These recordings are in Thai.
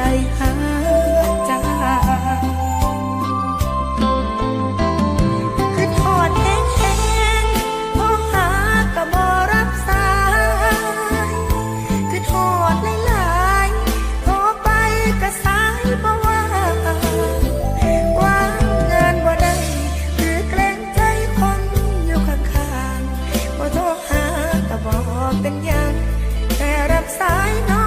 ใจหาจาคือทอดแห้งๆพอหาก็บอรับสายคือทอดหลายพอไปก็สายบ่ว่าว่างงานบ่ได้หรือเกรงใจคนอยู่ข้างๆพอโทรหาก็บอกเป็นยังแต่รับสายน้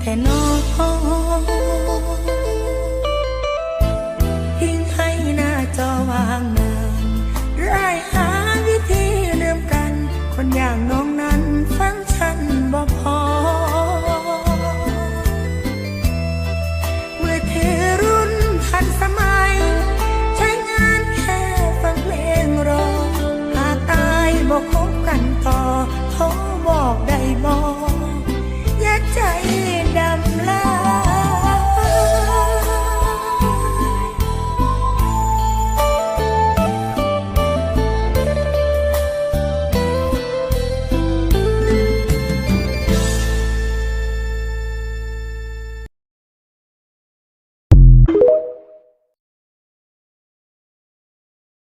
แต่นอง